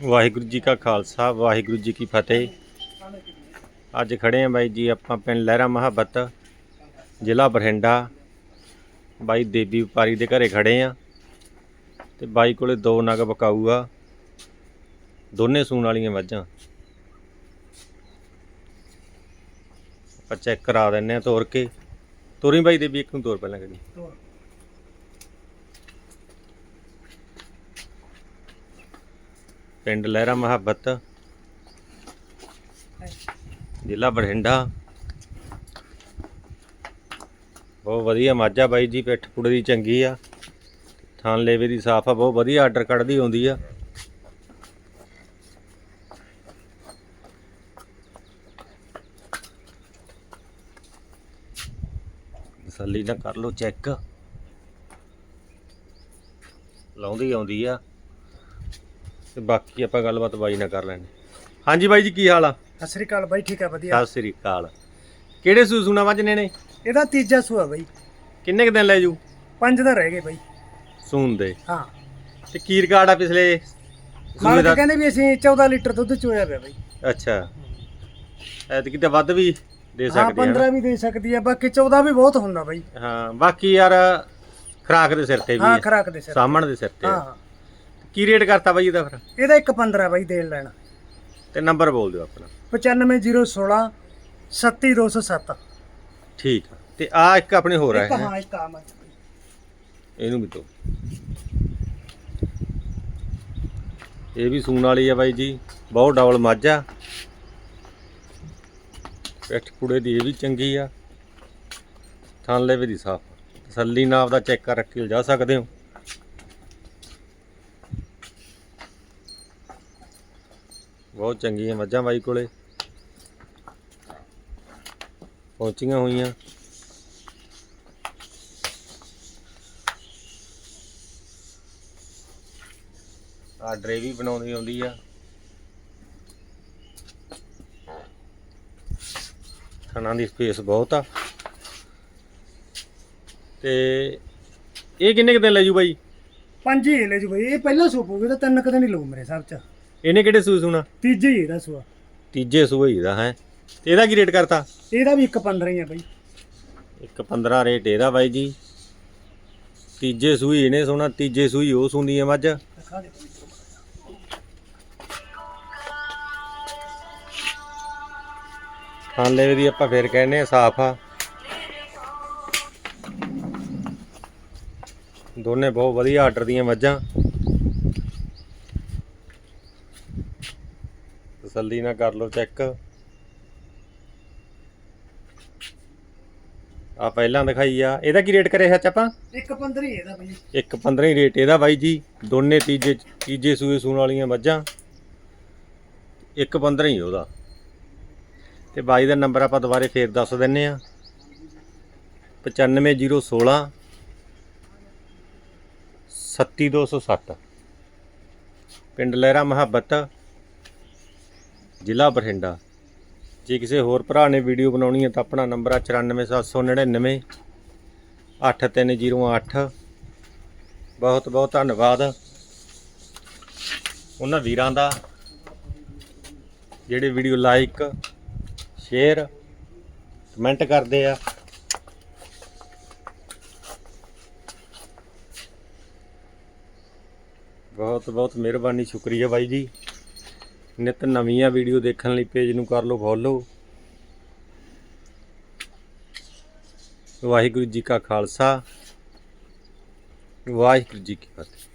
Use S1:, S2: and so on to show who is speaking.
S1: ਵਾਹਿਗੁਰੂ ਜੀ ਕਾ ਖਾਲਸਾ, ਵਾਹਿਗੁਰੂ ਜੀ ਕੀ ਫਤਿਹ। ਅੱਜ ਖੜੇ ਆਂ ਬਾਈ ਜੀ ਆਪਾਂ ਪਿੰਡ ਲਹਿਰਾ ਮਹਾਬਤ, ਜ਼ਿਲ੍ਹਾ ਬਠਿੰਡਾ। ਬਾਈ ਦੇਵੀ ਵਪਾਰੀ ਦੇ ਘਰੇ ਖੜੇ ਆਂ ਤੇ ਬਾਈ ਕੋਲੇ ਦੋ ਨਗ ਬਕਾਊ ਆ। ਦੋਨੇ ਸੂਣ ਵਾਲੀਆਂ ਮੱਝਾਂ। ਆਪਾਂ ਚੈੱਕ ਕਰਾ ਦਿੰਨੇ ਆ ਤੋਰ ਕੇ। ਤੋਰੀ ਬਾਈ ਦੇਵੀ, ਇੱਕ ਨੂੰ ਤੋਰ ਪਹਿਲਾਂ ਕਰੀ ਪਿੰਡ ਲਹਿਰਾ ਮੁਹੱਬਤ, ਜ਼ਿਲ੍ਹਾ ਬਠਿੰਡਾ। ਬਹੁਤ ਵਧੀਆ ਮਾਝਾ ਬਾਈ ਜੀ, ਪਿੱਠ ਪੁੜੇ ਦੀ ਚੰਗੀ ਆ। ਥਾਨ ਲੇਵੇ ਦੀ ਸਾਫ਼ ਆ, ਬਹੁਤ ਵਧੀਆ ਆਰਡਰ ਕੱਢਦੀ ਆਉਂਦੀ ਆ। ਤਸੱਲੀ ਨਾਲ ਕਰ ਲਓ ਚੈੱਕ। ਲਾਉਂਦੀ ਆਉਂਦੀ ਆ। ਤੇ ਬਾਕੀ ਆਪਾਂ ਗੱਲਬਾਤ ਬਾਈ ਨਾਲ ਕਰ ਲੈਣੀ ਹਾਂਜੀ ਬਾਈ ਜੀ ਕੀ ਹਾਲ ਆ?
S2: ਸਤਿ ਸ੍ਰੀ ਅਕਾਲ ਬਾਈ ਠੀਕ ਹੈ ਵਧੀਆ।
S1: ਸਤਿ ਸ੍ਰੀ ਅਕਾਲ। ਕਿਹੜੇ ਸੂ ਸੁਣਾ ਵੱਜਨੇ ਨੇ?
S2: ਇਹਦਾ ਤੀਜਾ ਸੂਆ ਬਾਈ।
S1: ਕਿੰਨੇ ਕੁ ਦਿਨ ਲੈ ਜੂ?
S2: ਪੰਜ ਦਾ ਰਹਿ ਗਏ ਬਾਈ।
S1: ਸੂਨ ਦੇ।
S2: ਹਾਂ।
S1: ਤੇ ਕੀ ਰਿਕਾਰਡ ਆ ਪਿਛਲੇ ਸੂਏ
S2: ਮਾਲਕ
S1: ਦਾ?
S2: ਕਹਿੰਦੇ ਵੀ ਅਸੀਂ 14 ਲੀਟਰ ਦੁੱਧ ਚੋਇਆ ਪਿਆ ਬਾਈ।
S1: ਅੱਛਾ। ਐਤਕੀ ਤਾਂ ਵੱਧ ਵੀ ਦੇ
S2: ਹਾਂ
S1: ਸਕਦੇ ਆ
S2: 15 ਵੀ ਦੇ ਸਕਦੀ ਹੈ ਬਾਕੀ 14 ਵੀ ਬਹੁਤ ਹੁੰਦਾ ਬਾਈ।
S1: ਹਾਂ ਬਾਕੀ ਯਾਰ ਖਰਾਕ ਦੇ ਸਿਰ ਤੇ ਵੀ
S2: ਹਾਂ
S1: ਆ,
S2: ਖਰਾਕ ਦੇ ਸਿਰ
S1: ਸਾਹਮਣ ਦੇ ਸਿਰ ਤੇ ਆ।
S2: ਹਾਂ।
S1: ਕੀ ਰੇਟ ਕਰਤਾ ਬਾਈ ਇਹਦਾ ਫਿਰ?
S2: ਇਹਦਾ ਇੱਕ 15 ਬਾਈ ਦੇਣ ਲੈਣਾ।
S1: ਤੇ ਨੰਬਰ ਬੋਲ ਦਿਓ ਆਪਣਾ।
S2: 95016 37207
S1: ਠੀਕ ਆ। ਤੇ ਆ ਇੱਕ ਆਪਣੇ ਹੋਰ ਆ
S2: ਇੱਕ। ਹਾਂ ਇੱਕ ਆ ਮੱਝ ਬਾਈ।
S1: ਇਹਨੂੰ ਵੀ ਦੋ। ਇਹ ਵੀ ਸੂਣ ਵਾਲੀ ਆ ਬਾਈ ਜੀ। ਬਹੁਤ ਡਬਲ ਮੱਝ ਆ। ਪਿੱਠ ਪੁੜੇ ਦੀ ਇਹ ਵੀ ਚੰਗੀ ਆ। ਥਣ ਲੈਵੇ ਦੀ ਸਾਫ਼। ਤਸੱਲੀ ਨਾਲ ਆਪਦਾ ਚੈੱਕ ਕਰ ਰੱਖੀ ਜਾ ਸਕਦੇ ਹੋ। ਬਹੁਤ ਚੰਗੀਆਂ ਮੱਝਾਂ ਬਾਈ ਕੋਲੇ। ਪਹੁੰਚੀਆਂ ਹੋਈਆਂ। ਆਰਡਰ ਇਹ ਵੀ ਬਣਾਉਂਦੀ ਆਉਂਦੀ ਆ। ਥਣਾ ਦੀ ਸਪੇਸ ਬਹੁਤ ਆ। ਤੇ ਇਹ ਕਿੰਨੇ ਕੁ ਦਿਨ ਲੈ ਜੂ ਬਾਈ?
S2: ਪੰਜ ਹੀ ਲੈ ਜੂ ਬਾਈ। ਇਹ ਪਹਿਲਾਂ ਸੂਪ ਹੋਊਗਾ ਤਾਂ ਤਿੰਨ ਕਦੇ ਨਹੀਂ ਲਊ ਮੇਰੇ ਹਿਸਾਬ ਚ।
S1: ਇਹਨੇ ਕਿਹੜੇ ਸੂਈ ਸੁਣਾ?
S2: ਤੀਜੇ ਹੀ ਇਹਦਾ ਸੂਆ।
S1: ਤੀਜੇ ਸੂਈ ਦਾ ਹੈ। ਇਹਦਾ ਕੀ ਰੇਟ ਕਰਤਾ?
S2: ਇਹਦਾ ਵੀ ਇੱਕ 15 ਹੀ ਆ ਬਾਈ।
S1: ਇੱਕ 15 ਰੇਟ ਇਹਦਾ ਬਾਈ ਜੀ। ਤੀਜੇ ਸੂਈ ਇਹਨੇ ਸੋਣਾ ਤੀਜੇ ਸੂਈ ਉਹ ਸੁੰਦੀ ਆ ਮੱਝ।
S2: ਦਿਖਾ ਦੇ। ਬਾਈ।
S1: ਹਾਲੇ ਦੀ ਆਪਾਂ ਫਿਰ ਕਹਿੰਦੇ ਆ ਸਾਫ਼ ਆ। ਦੋਨੇ ਬਹੁਤ ਵਧੀਆ ਆਰਡਰ ਦੀਆਂ ਮੱਝਾਂ। ਤਸੱਲੀ ਨਾਲ ਕਰ ਲਓ ਚੈੱਕ ਆ ਪਹਿਲਾਂ ਦਿਖਾਈ ਆ। ਇਹਦਾ ਕੀ ਰੇਟ ਕਰਿਆ ਸੱਚ ਆਪਾਂ?
S2: ਇੱਕ 15 ਹੀ ਇਹਦਾ ਬਾਈ।
S1: ਇੱਕ 15 ਹੀ ਰੇਟ ਇਹਦਾ ਬਾਈ ਜੀ। ਦੋਨੇ ਤੀਜੇ ਤੀਜੇ ਸੂਏ ਸੂਣ ਵਾਲੀਆਂ ਮੱਝਾਂ। ਇੱਕ 15 ਹੀ ਉਹਦਾ। ਤੇ ਬਾਈ ਦਾ ਨੰਬਰ ਆਪਾਂ ਦੁਬਾਰੇ ਫੇਰ ਦੱਸ ਦਿੰਨੇ ਆ। 95016 37207 ਪਿੰਡ ਲਹਿਰਾ ਮਹਾਬਤ। ਜ਼ਿਲ੍ਹਾ ਬਠਿੰਡਾ। ਜੇ ਕਿਸੇ ਹੋਰ ਭਰਾ ਨੇ ਵੀਡੀਓ ਬਣਾਉਣੀ ਹੈ ਤਾਂ ਆਪਣਾ ਨੰਬਰ ਆ 94799 8308 ਬਹੁਤ ਬਹੁਤ ਧੰਨਵਾਦ। ਉਹਨਾਂ ਵੀਰਾਂ ਦਾ ਜਿਹੜੇ ਵੀਡੀਓ ਲਾਈਕ, ਸ਼ੇਅਰ, ਕਮੈਂਟ ਕਰਦੇ ਆ। ਬਹੁਤ ਬਹੁਤ ਮਿਹਰਬਾਨੀ, ਸ਼ੁਕਰੀਆ ਬਾਈ ਜੀ। ਨਿਤ ਨਵੀਆਂ ਵੀਡੀਓ ਦੇਖਣ ਲਈ ਪੇਜ ਨੂੰ ਕਰ ਲਓ, ਫੋਲੋ। ਵਾਹਿਗੁਰੂ ਜੀ ਕਾ ਖਾਲਸਾ, ਵਾਹਿਗੁਰੂ ਜੀ ਕੀ ਫਤਿਹ।